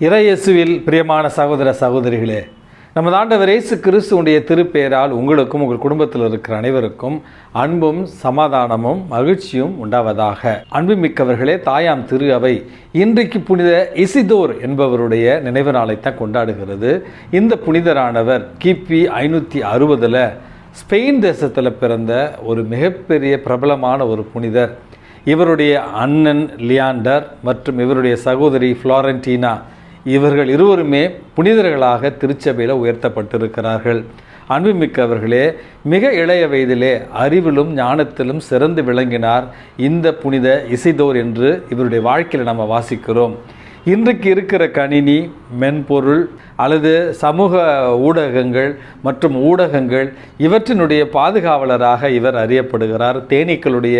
இறையேசுவில் பிரியமான சகோதர சகோதரிகளே நமது ஆண்டவர் இயேசு கிறிஸ்துவுடைய திருப்பெயரால் உங்களுக்கும் உங்கள் குடும்பத்தில் இருக்கிற அனைவருக்கும் அன்பும் சமாதானமும் மகிழ்ச்சியும் உண்டாவதாக. அன்புமிக்கவர்களே தாயாம் திரு அவை இன்றைக்கு புனித இசிதோர் என்பவருடைய நினைவு நாளைத்தான் கொண்டாடுகிறது. இந்த புனிதரானவர் கிபி ஐநூற்றி அறுபதில் ஸ்பெயின் தேசத்தில் பிறந்த ஒரு மிகப்பெரிய பிரபலமான ஒரு புனிதர். இவருடைய அண்ணன் லியாண்டர் மற்றும் இவருடைய சகோதரி ஃப்ளாரன்டீனா இவர்கள் இருவருமே புனிதர்களாக திருச்சபையில் உயர்த்தப்பட்டிருக்கிறார்கள். அன்புமிக்கவர்களே மிக இளைய வயதிலே அறிவிலும் ஞானத்திலும் சிறந்து விளங்கினார் இந்த புனித இசைதோர் என்று இவருடைய வாழ்க்கையில் நம்ம வாசிக்கிறோம். இன்றைக்கு இருக்கிற கணினி மென்பொருள் அல்லது சமூக ஊடகங்கள் மற்றும் ஊடகங்கள் இவற்றினுடைய பாதுகாவலராக இவர் அறியப்படுகிறார். தேனீக்களுடைய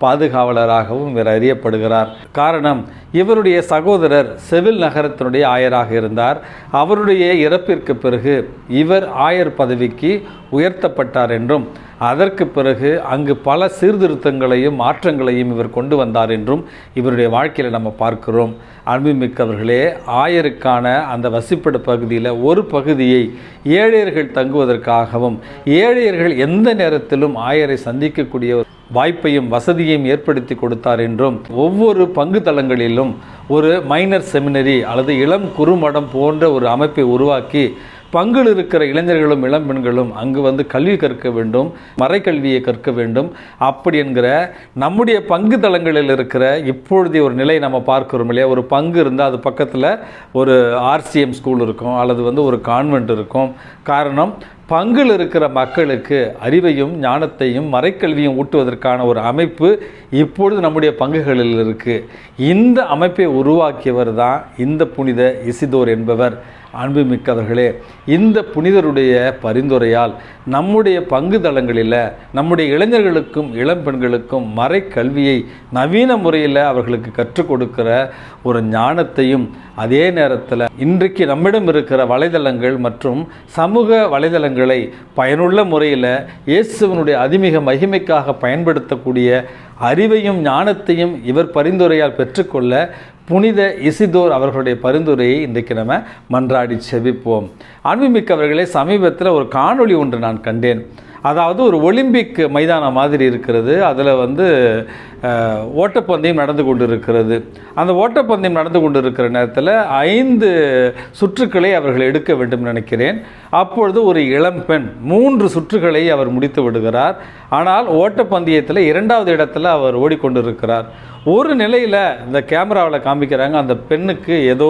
பாதுகாவலராகவும் இவர் அறியப்படுகிறார். காரணம் இவருடைய சகோதரர் செவில் நகரத்தினுடைய ஆயராக இருந்தார். அவருடைய இறப்பிற்கு பிறகு இவர் ஆயர் பதவிக்கு உயர்த்தப்பட்டார் என்றும் அதற்கு பிறகு அங்கு பல சீர்திருத்தங்களையும் மாற்றங்களையும் இவர் கொண்டு வந்தார் என்றும் இவருடைய வாழ்க்கையில் நம்ம பார்க்கிறோம். அன்புமிக்கவர்களே ஆயருக்கான அந்த வசிப்பிட பகுதியில் ஒரு பகுதியை ஏழையர்கள் தங்குவதற்காகவும் ஏழையர்கள் எந்த நேரத்திலும் ஆயரை சந்திக்கக்கூடிய ஒரு வாய்ப்பையும் வசதியையும் ஏற்படுத்தி கொடுத்தார் என்றும் ஒவ்வொரு பங்கு தளங்களிலும் ஒரு மைனர் செமினரி அல்லது இளம் குறுமடம் போன்ற ஒரு அமைப்பை உருவாக்கி பங்கில் இருக்கிற இளைஞர்களும் இளம்பெண்களும் அங்கு வந்து கல்வி கற்க வேண்டும் மறைக்கல்வியை கற்க வேண்டும். அப்படி என்கிற நம்முடைய பங்கு தளங்களில் இருக்கிற இப்பொழுதைய ஒரு நிலை நம்ம பார்க்கிறோம் இல்லையா? ஒரு பங்கு இருந்தால் அது பக்கத்தில் ஒரு ஆர்சிஎம் ஸ்கூல் இருக்கும் அல்லது வந்து ஒரு கான்வெண்ட் இருக்கும். காரணம் பங்கில் இருக்கிற மக்களுக்கு அறிவையும் ஞானத்தையும் மறைக்கல்வியும் ஊட்டுவதற்கான ஒரு அமைப்பு இப்பொழுது நம்முடைய பங்குகளில் இருக்குது இந்த அமைப்பை உருவாக்கியவர் தான் இந்த புனித இசிதோர் என்பவர். அன்புமிக்கவர்களே இந்த புனிதருடைய பரிந்துரையால் நம்முடைய பங்கு தளங்களில் நம்முடைய இளைஞர்களுக்கும் இளம் பெண்களுக்கும் மறைக்கல்வியை நவீன முறையில் அவர்களுக்கு கற்றுக் கொடுக்கிற ஒரு ஞானத்தையும் அதே நேரத்தில் இன்றைக்கு நம்மிடம் இருக்கிற வலைதளங்கள் மற்றும் சமூக வலைதளங்களை பயனுள்ள முறையில் இயேசுவனுடைய அதிமிக மகிமைக்காக பயன்படுத்தக்கூடிய அறிவையும் ஞானத்தையும் இவர் பரிந்துரையால் பெற்றுக்கொள்ள புனித இசிதோர் அவர்களுடைய பரிந்துரையை இன்றைக்கு நம்ம மன்றாடி செவிப்போம் அன்புமிக்கவர்களே சமீபத்தில் ஒரு காணொளி ஒன்று நான் கண்டேன். அதாவது ஒரு ஒலிம்பிக் மைதானம் மாதிரி இருக்கிறது. அதில் வந்து ஓட்டப்பந்தயம் நடந்து கொண்டு இருக்கிறது அந்த ஓட்டப்பந்தயம் நடந்து கொண்டு இருக்கிற நேரத்தில் ஐந்து சுற்றுக்களை அவர்கள் எடுக்க வேண்டும் நினைக்கிறேன். அப்பொழுது ஒரு இளம்பெண் மூன்று சுற்றுகளை அவர் முடித்து விடுகிறார். ஆனால் ஓட்டப்பந்தயத்தில் இரண்டாவது இடத்துல அவர் ஓடிக்கொண்டிருக்கிறார். ஒரு நிலையில் இந்த கேமராவில் காமிக்கிறாங்க அந்த பெண்ணுக்கு ஏதோ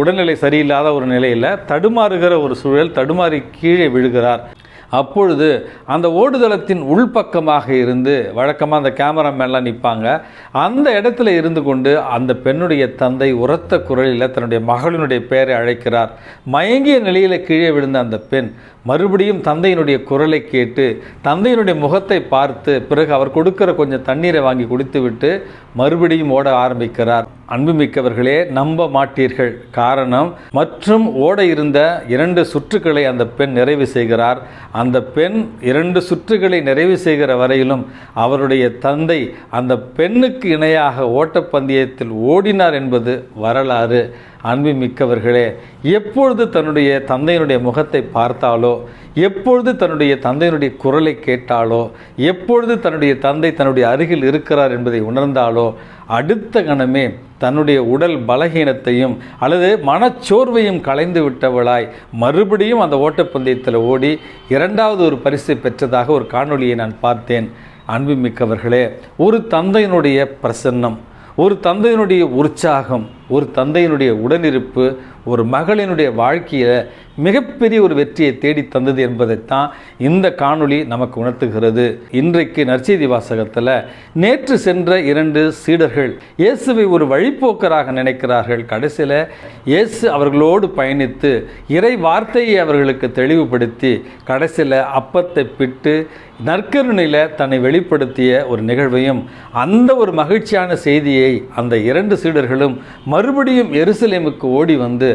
உடல்நிலை சரியில்லாத ஒரு நிலையில் தடுமாறுகிற ஒரு சூழல் தடுமாறி கீழே விழுகிறார். அப்பொழுது அந்த ஓடுதளத்தின் உள்பக்கமாக இருந்து வழக்கமாக அந்த கேமராமேன்லாம் நிற்பாங்க அந்த இடத்துல இருந்து கொண்டு அந்த பெண்ணுடைய தந்தை உரத்த குரலில் தன்னுடைய மகளினுடைய பெயரை அழைக்கிறார். மயங்கிய நிலையில் கீழே விழுந்த அந்த பெண் மறுபடியும் தந்தையினுடைய குரலை கேட்டு தந்தையினுடைய முகத்தை பார்த்து பிறகு அவர் கொடுக்கிற கொஞ்சம் தண்ணீரை வாங்கி குடித்துவிட்டு மறுபடியும் ஓட ஆரம்பிக்கிறார். அன்புமிக்கவர்களே நம்ப மாட்டீர்கள். காரணம் மற்றும் ஓட இருந்த இரண்டு சுற்றுக்களை அந்த பெண் நிறைவு செய்கிறார். அந்த பெண் இரண்டு சுற்றுகளை நிறைவு செய்கிற வரையிலும் அவருடைய தந்தை அந்த பெண்ணுக்கு இணையாக ஓட்டப்பந்தயத்தில் ஓடினார் என்பது வரலாறு. அன்புமிக்கவர்களே எப்பொழுது தன்னுடைய தந்தையினுடைய முகத்தை பார்த்தாலோ எப்பொழுது தன்னுடைய தந்தையினுடைய குரலை கேட்டாலோ எப்பொழுது தன்னுடைய தந்தை தன்னுடைய அருகில் இருக்கிறார் என்பதை உணர்ந்தாலோ அடுத்த கணமே தன்னுடைய உடல் பலகீனத்தையும் அல்லது மனச்சோர்வையும் கலைந்து விட்டவளாய் மறுபடியும் அந்த ஓட்டப்பந்தயத்தில் ஓடி இரண்டாவது ஒரு பரிசு பெற்றதாக ஒரு காணொளியை நான் பார்த்தேன். அன்புமிக்கவர்களே ஒரு தந்தையினுடைய பிரசன்னம் ஒரு தந்தையினுடைய உற்சாகம் ஒரு தந்தையினுடைய உடனிருப்பு ஒரு மகளினுடைய வாழ்க்கையில் மிகப்பெரிய ஒரு வெற்றியை தேடி தந்தது என்பதைத்தான் இந்த காணொளி நமக்கு உணர்த்துகிறது. இன்றைக்கு நற்செய்தி வாசகத்தில் நேற்று சென்ற இரண்டு சீடர்கள் இயேசுவை ஒரு வழிப்போக்கராக நினைக்கிறார்கள். கடைசியில் இயேசு அவர்களோடு பயணித்து இறை வார்த்தையை அவர்களுக்கு தெளிவுபடுத்தி கடைசியில் அப்பத்தை பிட்டு நற்கருணையில் தன்னை வெளிப்படுத்திய ஒரு நிகழ்வையும் அந்த ஒரு மகிழ்ச்சியான செய்தியை அந்த இரண்டு சீடர்களும் மறுபடியும் எருசலேமுக்கு ஓடி வந்து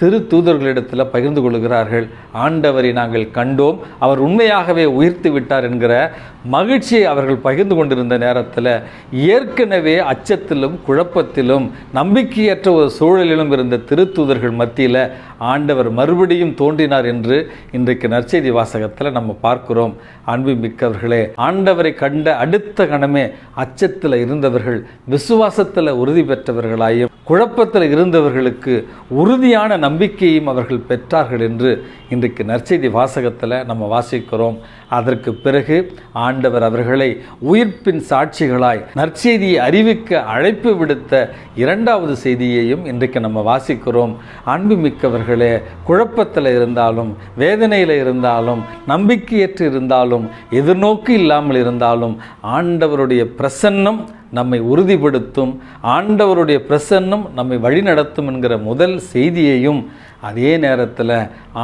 திரு தூதர்களிடத்தில் பகிர்ந்து கொள்கிறார்கள். ஆண்டவரை நாங்கள் கண்டோம். அவர் உண்மையாகவே உயிர்த்து விட்டார் என்கிற மகிழ்ச்சியை அவர்கள் பகிர்ந்து கொண்டிருந்த நேரத்தில் ஏற்கனவே அச்சத்திலும் குழப்பத்திலும் நம்பிக்கையற்ற ஒரு சூழலிலும் இருந்த திருத்தூதர்கள் மத்தியில் ஆண்டவர் மறுபடியும் தோன்றினார் என்று இன்றைக்கு நற்செய்தி வாசகத்தில் நம்ம பார்க்கிறோம். அன்பு மிக்கவர்களே ஆண்டவரை கண்ட அடுத்த கணமே அச்சத்தில் இருந்தவர்கள் விசுவாசத்தில் உறுதி பெற்றவர்களாயும் குழப்பத்தில் இருந்தவர்களுக்கு உறுதியான நம்பிக்கையும் அவர்கள் பெற்றார்கள் என்று இன்றைக்கு நற்செய்தி வாசகத்தில் நம்ம வாசிக்கிறோம். அதற்கு பிறகு ஆண்டவர் அவர்களை உயிர்ப்பின் சாட்சிகளாய் நற்செய்தியை அறிவிக்க அழைப்பு விடுத்த இரண்டாவது செய்தியையும் இன்றைக்கு நம்ம வாசிக்கிறோம். அன்பு மிக்கவர்களே குழப்பத்தில் இருந்தாலும் வேதனையில் இருந்தாலும் நம்பிக்கையற்று இருந்தாலும் எதிர்நோக்கு இல்லாமல் இருந்தாலும் ஆண்டவருடைய பிரசன்னம் நம்மை உறுதிப்படுத்தும் ஆண்டவருடைய பிரசன்னம் நம்மை வழிநடத்தும் என்கிற முதல் செய்தியையும் அதே நேரத்தில்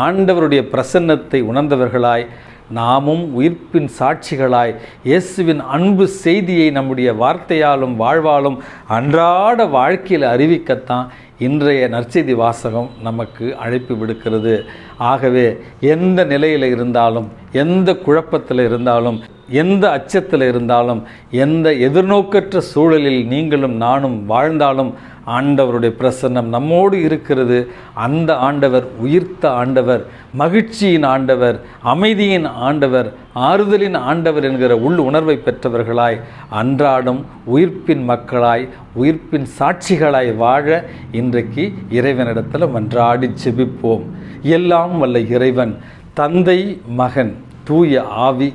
ஆண்டவருடைய பிரசன்னத்தை உணர்ந்தவர்களாய் நாமும் உயிர்ப்பின் சாட்சிகளாய் இயேசுவின் அன்பு செய்தியை நம்முடைய வார்த்தையாலும் வாழ்வாலும் அன்றாட வாழ்க்கையில் அறிவிக்கத்தான் இன்றைய நற்செய்தி வாசகம் நமக்கு அழைப்பு விடுக்கிறது. ஆகவே எந்த நிலையில் இருந்தாலும் எந்த குழப்பத்தில் இருந்தாலும் எந்த அச்சத்தில் இருந்தாலும் எந்த எதிர்நோக்கற்ற சூழலில் நீங்களும் நானும் வாழ்ந்தாலும் ஆண்டவருடைய பிரசன்னம் நம்மோடு இருக்கிறது. அந்த ஆண்டவர் உயிர்த்த ஆண்டவர் மகிழ்ச்சியின் ஆண்டவர் அமைதியின் ஆண்டவர் ஆறுதலின் ஆண்டவர் என்கிற உள் உணர்வை பெற்றவர்களாய் அன்றாடம் உயிர்ப்பின் மக்களாய் உயிர்ப்பின் சாட்சிகளாய் வாழ இன்றைக்கு இறைவனிடத்தில் மன்றாடி செபிப்போம் எல்லாம் வல்ல இறைவன் தந்தை மகன் தூய ஆவி